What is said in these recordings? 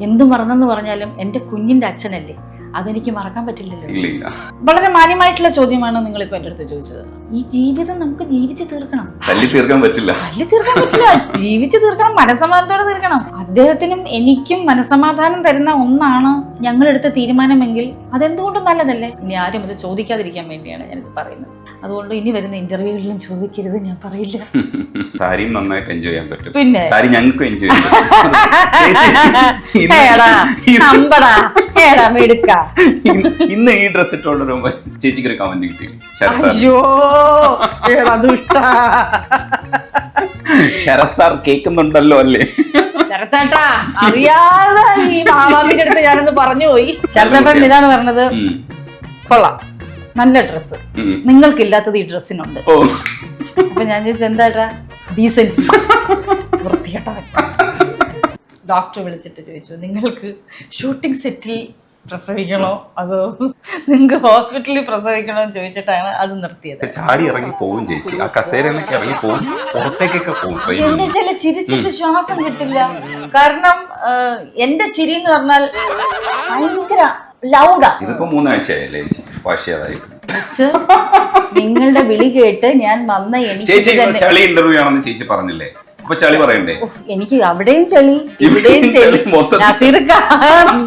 എന്ത് മറന്നെന്ന് പറഞ്ഞാലും എന്റെ കുഞ്ഞിന്റെ അച്ഛനല്ലേ? അതെനിക്ക് മറക്കാൻ പറ്റില്ലല്ലോ വളരെ മാന്യമായിട്ടുള്ള ചോദ്യമാണ് നിങ്ങൾ ഇപ്പൊ എന്റെ അടുത്ത് ചോദിച്ചത്. ഈ ജീവിതം നമുക്ക് ജീവിച്ചു തീർക്കണം. തല്ലി തീർക്കാൻ പറ്റില്ല. തല്ലി തീർക്കാൻ പറ്റില്ല. ജീവിച്ചു തീർക്കണം മനസമാധാനത്തോടെ തീർക്കണം. അദ്ദേഹത്തിനും എനിക്കും മനസമാധാനം തരുന്ന ഒന്നാണ് ഞങ്ങൾ എടുത്ത തീരുമാനമെങ്കിൽ അതെന്തുകൊണ്ടും നല്ലതല്ലേ? ഇനി ആരും ഇത് ചോദിക്കാതിരിക്കാൻ വേണ്ടിയാണ് ഞാനിത് പറയുന്നത്. അതുകൊണ്ട് ഇനി വരുന്ന ഇന്റർവ്യൂകളിലും ചോദിക്കരുത് ഞാൻ പറയില്ല. സാരിയും നന്നായിട്ട് എൻജോയ് ചെയ്യാൻ പറ്റും. പിന്നെ? സാരി ഞങ്ങൾക്ക് എൻജോയ് ചെയ്യാൻ ഏടാ ഇന്ന് മെടുക്ക. ഇന്ന് ഈ ഡ്രസ് ഇട്ടോണ്ട് വരുമ്പോ ചേച്ചിക്ക് ഒരു കമന്റ് കിട്ടി അയ്യോ ഏടാ ദുഷ്ടാ. ശരത് സാർ കേൾക്കുന്നുണ്ടല്ലോ അല്ലേ? ശരത്തേട്ടാ അറിയാതെ ഈ മാമാവിന്റെ അടുത്ത് ഞാനൊന്ന് പറഞ്ഞു പോയി. ശരത്തേട്ടൻ ഇതാണ് പറഞ്ഞത്. കൊള്ളാം. നല്ല ഡ്രസ്സ്. നിങ്ങൾക്കില്ലാത്തത് ഈ ഡ്രസ്സിനുണ്ട് ഓ. അപ്പൊ ഞാൻ ചോദിച്ചെന്താട്ടാ ഡീസൻസി ഡോക്ടർ വിളിച്ചിട്ട് ചോദിച്ചു നിങ്ങൾക്ക് ഷൂട്ടിംഗ് സെറ്റിൽ പ്രസവിക്കണോ? അതോ നിങ്ങൾക്ക് ഹോസ്പിറ്റലിൽ പ്രസവിക്കണോ? എന്ന് ചോദിച്ചിട്ടാണ് അത് നിർത്തിയത്. ചാടി ഇറങ്ങി പോവും ചേച്ചി. ആ കസേര എന്നൊക്കെ ഇറങ്ങി പോവും പുറത്തേക്കൊക്കെ പോവും എന്റെ ചില ചിരിച്ചിട്ട് ശ്വാസം കിട്ടില്ല. കാരണം എന്റെ ചിരി എന്ന് പറഞ്ഞാൽ ഭയങ്കര ലൗഡാ. ഇതിപ്പോ മൂന്നാഴ്ചയായല്ലേ വാശിയാതായി. നിങ്ങളുടെ വിളി കേട്ട് ഞാൻ വന്ന എനിക്ക് ചേച്ചി ഇന്റർവ്യൂ ആണെന്ന് ചേച്ചി പറഞ്ഞില്ലേ? അപ്പൊ ചളി പറയണ്ടേ? എനിക്ക് അവിടെയും ചളി ഇവിടെയും ചളി. നസീർക്ക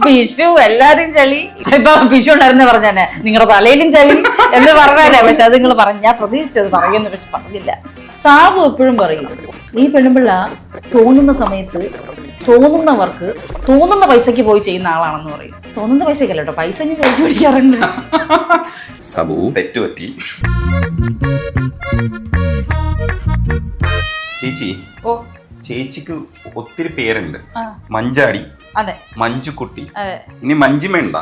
പിഷു എല്ലാരും ചളി. ഇപ്പൊ പിഷു ഉണ്ടായിരുന്നു പറഞ്ഞെ നിങ്ങളുടെ തലയിലും ചളി എന്ന് പറഞ്ഞേ പക്ഷെ അത് നിങ്ങൾ പറഞ്ഞു ഞാൻ പ്രതീക്ഷിച്ചത് പറയുന്നു പക്ഷെ പറഞ്ഞില്ല. സാബു എപ്പോഴും പറയും ഈ പെണ്ണുമ്പിള്ള തോന്നുന്ന സമയത്ത് തോന്നുന്നവർക്ക് തോന്നുന്ന പൈസക്ക് പോയി ചെയ്യുന്ന ആളാണെന്ന് പറയും. തോന്നുന്ന പൈസക്കല്ല കേട്ടോ പൈസ ഞാൻ ചോദിച്ചു പിടിക്കാറുണ്ട്. സബു തെറ്റുപറ്റി. ചേച്ചി. ഓ. ചേച്ചിക്ക് ഒത്തിരി പേരുണ്ട്. മഞ്ചാടി അതെ. മഞ്ജുക്കുട്ടി. ഇനി മഞ്ജിമ ഇല്ല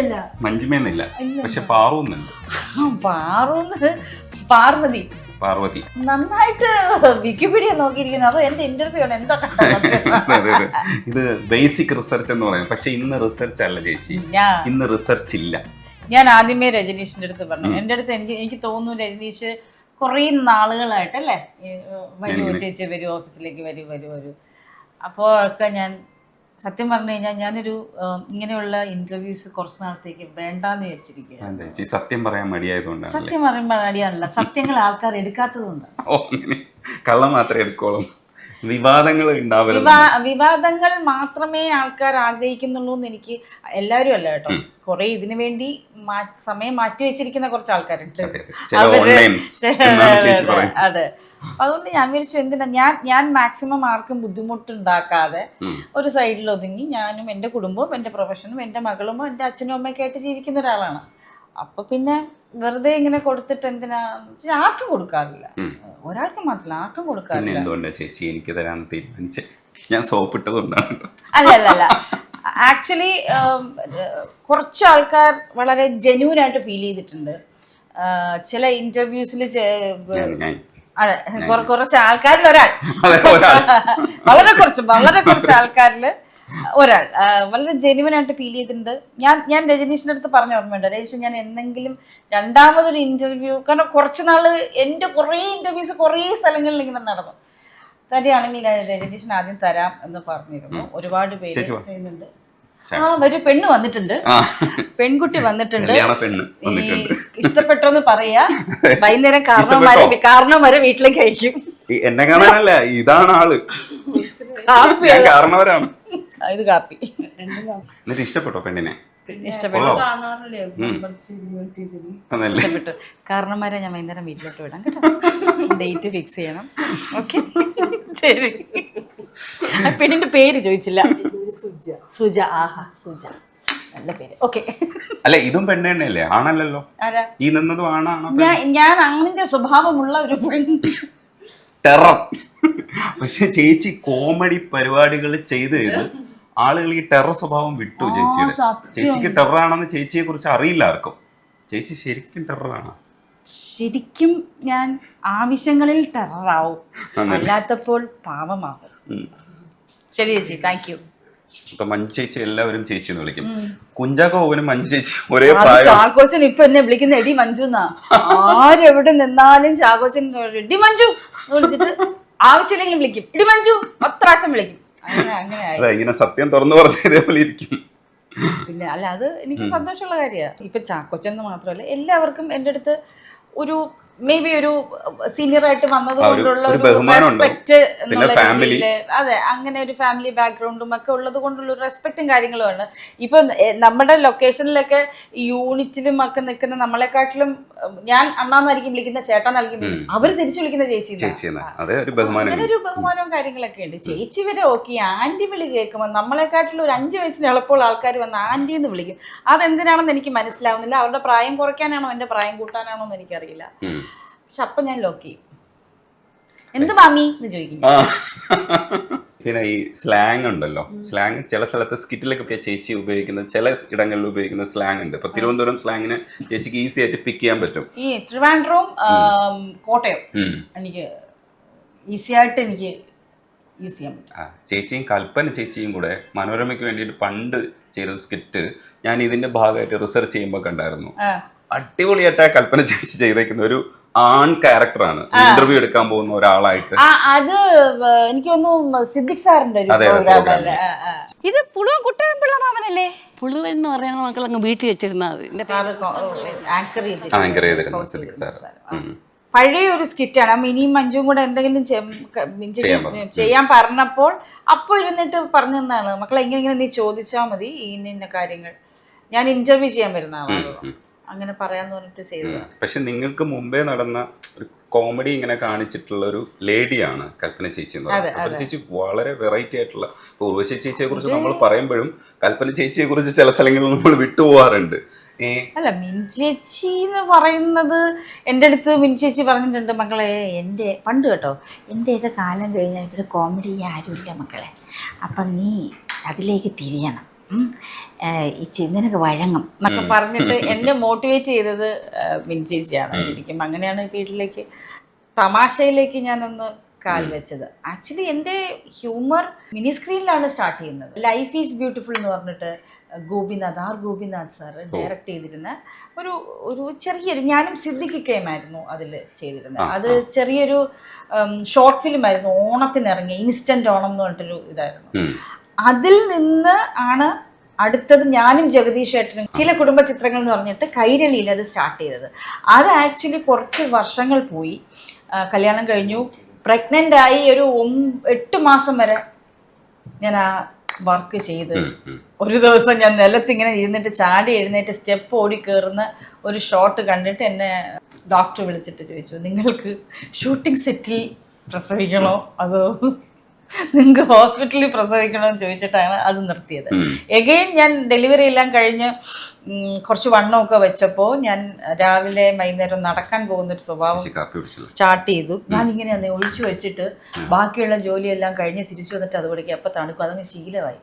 ഇല്ല മഞ്ജിമയെന്നില്ല പക്ഷെ പാറുന്നുണ്ട് പാറൂന്ന് പാർവതി. പാർവതി. നന്നായിട്ട് വിക്കിപീഡിയ നോക്കിയിരിക്കുന്നു. അതോ എന്റെ ഇന്റർവ്യൂ ആണ്. എന്താ. ഇത് ബേസിക് റിസർച്ച് എന്ന് പറയും. പക്ഷെ ഇന്ന് റിസർച്ച് അല്ല ചേച്ചി. ഇന്ന് റിസർച്ച് ഇല്ല. ഞാൻ ആദ്യമേ രജനീഷിന്റെ അടുത്ത് പറഞ്ഞു. എന്റെ അടുത്ത് എനിക്ക് എനിക്ക് തോന്നുന്നു രജനീഷ് കുറേ നാളുകളായിട്ട് അല്ലേ? വരൂ ചേച്ചി വരൂ ഓഫീസിലേക്ക് വരൂ വരൂ വരൂ. അപ്പോൾ ഒക്കെ ഞാൻ സത്യം പറഞ്ഞു കഴിഞ്ഞാൽ ഞാനൊരു ഇങ്ങനെയുള്ള ഇന്റർവ്യൂസ് കുറച്ച് നാളത്തേക്ക് വേണ്ടാന്ന് വിചാരിച്ചിരിക്കുകയാണ്. സത്യം പറയാൻ സത്യം പറയുമ്പോൾ അടിയാണല്ല സത്യങ്ങൾ ആൾക്കാർ അങ്ങനെ. കള്ളം മാത്രമേ എടുക്കോളൂ വിവാദങ്ങൾ ഉണ്ടാവരുത്. വിവാദങ്ങൾ മാത്രമേ ആൾക്കാർ ആഗ്രഹിക്കുന്നുള്ളൂ എന്ന് എനിക്ക് എല്ലാവരും അല്ല കേട്ടോ. കുറെ ഇതിനു വേണ്ടി സമയം മാറ്റി വെച്ചിരിക്കുന്ന കുറച്ച് ആൾക്കാരുണ്ട്. അതെ, അതുകൊണ്ട് ഞാൻ വിചാരിച്ചു എന്തിനാ ഞാൻ ഞാൻ മാക്സിമം ആർക്കും ബുദ്ധിമുട്ടുണ്ടാക്കാതെ ഒരു സൈഡിൽ ഒതുങ്ങി ഞാനും എന്റെ കുടുംബവും എന്റെ പ്രൊഫഷനും എന്റെ മകളും എന്റെ അച്ഛനും അമ്മയൊക്കെ ആയിട്ട് ജീവിക്കുന്ന ഒരാളാണ്. അപ്പൊ പിന്നെ വെറുതെ ഇങ്ങനെ കൊടുത്തിട്ട് എന്തിനാ? ആർക്കും കൊടുക്കാറില്ല. ഒരാൾക്ക് മാത്രമല്ല ആർക്കും കൊടുക്കാറില്ല. എന്തുകൊണ്ടാ ചേച്ചി എനിക്ക് തരാൻ തീരുമാനിച്ചേ? ഞാൻ സോപ്പ് ഇട്ടതുകൊണ്ടാണ്. അല്ല അല്ല അല്ല. ആക്ച്വലി കുറച്ച് ആൾക്കാർ വളരെ ജെന്യൂൻ ആയിട്ട് ഫീൽ ചെയ്തിട്ടുണ്ട്. ചില ഇന്റർവ്യൂസിൽ അതെ കുറ- കുറച്ച് ആൾക്കാരിൽ ഒരാൾ. ഒരാൾ. വളരെ കുറച്ച് വളരെ കുറച്ച് ആൾക്കാരിൽ ഒരാൾ വളരെ ജെന്യുവൻ ആയിട്ട് ഫീൽ ചെയ്തിട്ടുണ്ട്. ഞാൻ ഞാൻ രജനീഷിന്റെ അടുത്ത് പറഞ്ഞ ഓർമ്മയുണ്ട്. രജനീഷ് ഞാൻ എന്തെങ്കിലും രണ്ടാമതൊരു ഇന്റർവ്യൂ കാരണം കുറച്ച് നാൾ എന്റെ കുറേ ഇന്റർവ്യൂസ് കുറേ സ്ഥലങ്ങളിൽ ഇങ്ങനെ നടന്നു. തരികയാണെങ്കിൽ രജനീഷിന് ആദ്യം തരാം എന്ന് പറഞ്ഞിരുന്നു. ഒരുപാട് പേര് ചെയ്യുന്നുണ്ട്. ആ ഒരു പെണ്ണ് വന്നിട്ടുണ്ട്. പെൺകുട്ടി വന്നിട്ടുണ്ട്. ഈ ഇഷ്ടപ്പെട്ടോന്ന് പറയാ. വൈകുന്നേരം കാരണം വരെ കാരണം വരെ വീട്ടിലേക്ക് അയക്കും. എന്നെ കാണാനല്ല ഇതാണ് ആൾ. കാരണവരാണ്. ഇത് കാപ്പി. എന്നിട്ട് ഇഷ്ടപ്പെട്ടോ പെണ്ണിനെ? ഇഷ്ടപ്പെട്ടു. കാരണന്മാരെ ഞാൻ വൈകുന്നേരം വീട്ടിലോട്ട് വിടാം കേട്ടോ. ഡേറ്റ് ഫിക്സ് ചെയ്യണം. ഓക്കെ. ശരി. ആ പെണ്ണിന്റെ പേര് ചോദിച്ചില്ല. സുജ. ആഹാ സുജ. നല്ല പേര്. ഓക്കെ. അല്ല ഇതും പെണ്ണ് തന്നെയല്ലേ? ആണല്ലല്ലോ. ആരാ? ഈ നിന്നതും ആണാണോ ഞാൻ അങ്ങനെ സ്വഭാവമുള്ള ഒരു പെണ്ണ്. ടെറർ. പക്ഷെ ചേച്ചി കോമഡി പരിപാടികൾ ചെയ്ത് ചെയ്ത് ആളുകൾ ഈ ടെറർ സ്വഭാവം വിട്ടു ചേച്ചിയുടെ. ചേച്ചിക്ക് ടെറർ ആണെന്ന് ചേച്ചിയെ കുറിച്ച് അറിയില്ല ആർക്കും. ചേച്ചി ശരിക്കും ടെററാണ്. ശരിക്കും ഞാൻ ആവശ്യങ്ങളിൽ ടെററാവും? അല്ലാത്തപ്പോൾ പാവമാവും. ശരി ചേച്ചി താങ്ക് യു ഇപ്പൊ മഞ്ജു ചേച്ചി എല്ലാവരും ചേച്ചി എന്ന് വിളിക്കും. കുഞ്ചാക്കോ ഓവനും മഞ്ജു ചേച്ചി ഒരേ ചാക്കോച്ചൻ ഇപ്പൊ എന്നെ വിളിക്കുന്ന എടി മഞ്ജു എന്നാ. ആരെവിടെ നിന്നാലും ചാക്കോച്ചൻ എടി മഞ്ജു എന്ന് വിളിച്ചിട്ട് ആവശ്യമില്ലെങ്കിൽ വിളിക്കും. ഇടി മഞ്ജു പ്രാവശ്യം വിളിക്കും. അല്ല ഇങ്ങനെ സത്യം തുറന്നു പറഞ്ഞതേപോലെ ഇരിക്കും. പിന്നെ അല്ല അത് എനിക്ക് സന്തോഷമുള്ള കാര്യമാണ്. ഇപ്പൊ ചാക്കോച്ചെന്ന് മാത്രമല്ല എല്ലാവർക്കും എന്റെ അടുത്ത് ഒരു മേ ബി ഒരു സീനിയർ ആയിട്ട് വന്നത് കൊണ്ടുള്ള ഒരു ഒരു റെസ്പെക്ട് അതെ അങ്ങനെ ഒരു ഫാമിലി ബാക്ക്ഗ്രൗണ്ടും ഒക്കെ ഉള്ളത് കൊണ്ടുള്ള ഒരു റെസ്പെക്റ്റും കാര്യങ്ങളുമാണ് ഇപ്പൊ നമ്മുടെ ലൊക്കേഷനിലൊക്കെ യൂണിറ്റിലും ഒക്കെ നിൽക്കുന്ന നമ്മളെക്കാട്ടിലും ഞാൻ അണ്ണാന്നായിരിക്കും വിളിക്കുന്ന ചേട്ടാന്നായിരിക്കും അവർ അവർ തിരിച്ചു വിളിക്കുന്ന ചേച്ചി അതെ ഒരു ബഹുമാനം അങ്ങനെ ഒരു ബഹുമാനവും കാര്യങ്ങളൊക്കെ ഉണ്ട്. ചേച്ചി വരെ ഓക്കെ ആന്റി വിളി കേൾക്കുമ്പോൾ നമ്മളെക്കാട്ടിലും ഒരു അഞ്ചു വയസ്സിന് എളുപ്പമുള്ള ആൾക്കാർ വന്ന് ആന്റി എന്ന് വിളിക്കും. അതെന്തിനാണെന്ന് എനിക്ക് മനസ്സിലാവുന്നില്ല. അവരുടെ പ്രായം കുറയ്ക്കാനാണോ എന്റെ പ്രായം കൂട്ടാനാണോ എന്ന് എനിക്കറിയില്ല. പക്ഷെ അപ്പൊ ഞാൻ ലോക്ക് ചെയ്യും. എന്ത് മാമി എന്ന് ചോദിക്കും ആ. പിന്നെ ഈ സ്ലാങ് ഉണ്ടല്ലോ. സ്ലാങ് ചില സ്ഥലത്ത് സ്കിറ്റിലൊക്കെ ചേച്ചി ഉപയോഗിക്കുന്ന ചില ഇടങ്ങളിൽ ഉപയോഗിക്കുന്ന സ്ലാങ് ഉണ്ട്. ഇപ്പൊ തിരുവനന്തപുരം സ്ലാങ്ങിന് ചേച്ചിക്ക് ഈസി ആയിട്ട് പിക്ക് ചെയ്യാൻ പറ്റും. ഈ ട്രിവാൻഡ്രവും ആം, കോട്ടയം ഉം. എനിക്ക് ഈസി ആയിട്ട് എനിക്ക് യൂസ് ചെയ്യാൻ പറ്റും. ആ, ചേച്ചിയും കൽപ്പന ചേച്ചിയും കൂടെ മനോരമയ്ക്ക് വേണ്ടിയിട്ട് പണ്ട് ചെയ്ത സ്കിറ്റ് ഞാൻ ഇതിന്റെ ഭാഗമായിട്ട് റിസർച്ച് ചെയ്യുമ്പോൾ കണ്ടായിരുന്നു. ആ. അടിപൊളിയായിട്ട് ആ കൽപ്പന ചേച്ചി ചെയ്തേക്കുന്ന ഒരു ആൺ ക്യാരക്ടറാണ് ഇന്റർവ്യൂ എടുക്കാൻ പോകുന്ന ഒരാളായിട്ട്. ആ അത് എനിക്ക് തോന്നുന്നു സിദ്ദിഖ് സാറിന്റെ ആ, ആ. ഇത് പുളുവൻ കുട്ടൻ പിള്ള മാമനല്ലേ പുളുവൻ എന്ന് പറയുന്ന മക്കൾ അങ്ങ് വീട്ടിൽ വെച്ചിരുന്നത് ആങ്കർ ചെയ്തിരുന്നു സിദ്ദിഖ് സാർ പഴയ ഒരു സ്കിറ്റാണ് അപ്പൊ ഇനിയും മഞ്ജും കൂടെ എന്തെങ്കിലും ചെയ്യാൻ പറഞ്ഞു. പറഞ്ഞപ്പോൾ അപ്പോൾ ഇരുന്നിട്ട് പറഞ്ഞു തന്നാണ് മക്കളെ ഇങ്ങനെ ഇങ്ങനെ നീ ചോദിച്ചാൽ മതി ഈ ഇന്ന ഇന്ന കാര്യങ്ങൾ. ഞാൻ ഇന്റർവ്യൂ ചെയ്യാൻ വരുന്ന ആളാണ്. അങ്ങനെ പറയാന്ന് പറഞ്ഞിട്ട് ചെയ്തതാണ് പക്ഷെ നിങ്ങൾക്ക് മുമ്പേ നടന്ന ഒരു കോമഡി ഇങ്ങനെ കാണിച്ചിട്ടുള്ള ഒരു ലേഡിയാണ് കൽപ്പന ചേച്ചി എന്ന് പറയുന്നത്. കൽപ്പന ചേച്ചി വളരെ വെറൈറ്റി ആയിട്ടുള്ള ഉർവശി ചേച്ചിയെ കുറിച്ച് നമ്മൾ പറയുമ്പോഴും കൽപ്പന ചേച്ചിയെ കുറിച്ച് ചില സ്ഥലങ്ങളിൽ നമ്മൾ വിട്ടുപോകാറുണ്ട് അല്ല അല്ല മിൻചേച്ചി എന്ന് പറയുന്നത് എന്റെ അടുത്ത് മിൻചേച്ചി പറഞ്ഞിട്ടുണ്ട് മക്കളെ എന്റെ പണ്ട് കേട്ടോ എന്റെയൊക്കെ കാലം കഴിഞ്ഞാൽ ഇവിടെ കോമഡി ആരുമില്ല മക്കളെ. അപ്പം നീ അതിലേക്ക് തിരിയണം. നിനക്ക് വഴങ്ങും. എന്നൊക്കെ പറഞ്ഞിട്ട് എന്നെ മോട്ടിവേറ്റ് ചെയ്തത് മിൻചേച്ചിയാണ് ശരിക്കും അങ്ങനെയാണ് വീട്ടിലേക്ക് തമാശയിലേക്ക് ഞാനൊന്ന് കാൽ വെച്ചത്. ആക്ച്വലി എന്റെ ഹ്യൂമർ മിനി സ്ക്രീനിലാണ് സ്റ്റാർട്ട് ചെയ്യുന്നത്. ലൈഫ് ഈസ് ബ്യൂട്ടിഫുൾ എന്ന് പറഞ്ഞിട്ട് Gopinath R Gopinath sir direct ചെയ്തിരുന്ന ഒരു ഒരു ചെറിയൊരു ഞാനും സിദ്ധിക്കുകയുമായിരുന്നു അതിൽ ചെയ്തിരുന്നത്. അത് ചെറിയൊരു ഷോർട്ട് ഫിലിം ആയിരുന്നു. ഓണത്തിന് ഇറങ്ങിയ ഇൻസ്റ്റന്റ് ഓണം എന്ന് പറഞ്ഞിട്ടൊരു ഇതായിരുന്നു. അതിൽ നിന്ന് ആണ് അടുത്തത് ഞാനും ജഗദീഷ് ഏട്ടനും ചില കുടുംബ ചിത്രങ്ങൾ എന്ന് പറഞ്ഞിട്ട് കൈരളിയിൽ അത് സ്റ്റാർട്ട് ചെയ്തത്. അത് ആക്ച്വലി കുറച്ച് വർഷങ്ങൾ പോയി. കല്യാണം കഴിഞ്ഞു. പ്രഗ്നന്റ് ആയി ഒരു എട്ട് മാസം വരെ ഞാൻ ആ വർക്ക് ചെയ്ത്. ഒരു ദിവസം ഞാൻ നിലത്ത് ഇങ്ങനെ ഇരുന്നിട്ട് ചാടി എഴുന്നേറ്റ് സ്റ്റെപ്പ് ഓടി കയറുന്ന ഒരു ഷോട്ട് കണ്ടിട്ട് എന്നെ ഡോക്ടർ വിളിച്ചിട്ട് ചോദിച്ചു നിങ്ങൾക്ക് ഷൂട്ടിംഗ് സെറ്റിൽ പ്രസവിക്കണോ? അതോ നിങ്ങൾക്ക് ഹോസ്പിറ്റലിൽ പ്രസവിക്കണമെന്ന് ചോദിച്ചിട്ടാണ് അത് നിർത്തിയത്. എഗെയിൻ ഞാൻ ഡെലിവറി എല്ലാം കഴിഞ്ഞ് കുറച്ച് വണ്ണമൊക്കെ വെച്ചപ്പോൾ ഞാൻ രാവിലെ വൈകുന്നേരം നടക്കാൻ പോകുന്ന ഒരു സ്വഭാവം സ്റ്റാർട്ട് ചെയ്തു. ഞാൻ ഇങ്ങനെ അന്ന് ഒഴിച്ചു വെച്ചിട്ട് ബാക്കിയുള്ള ജോലിയെല്ലാം കഴിഞ്ഞ് തിരിച്ചു വന്നിട്ട് അത് പഠിക്കുക. അപ്പം തണുക്കും. അതങ്ങ് ശീലമായി.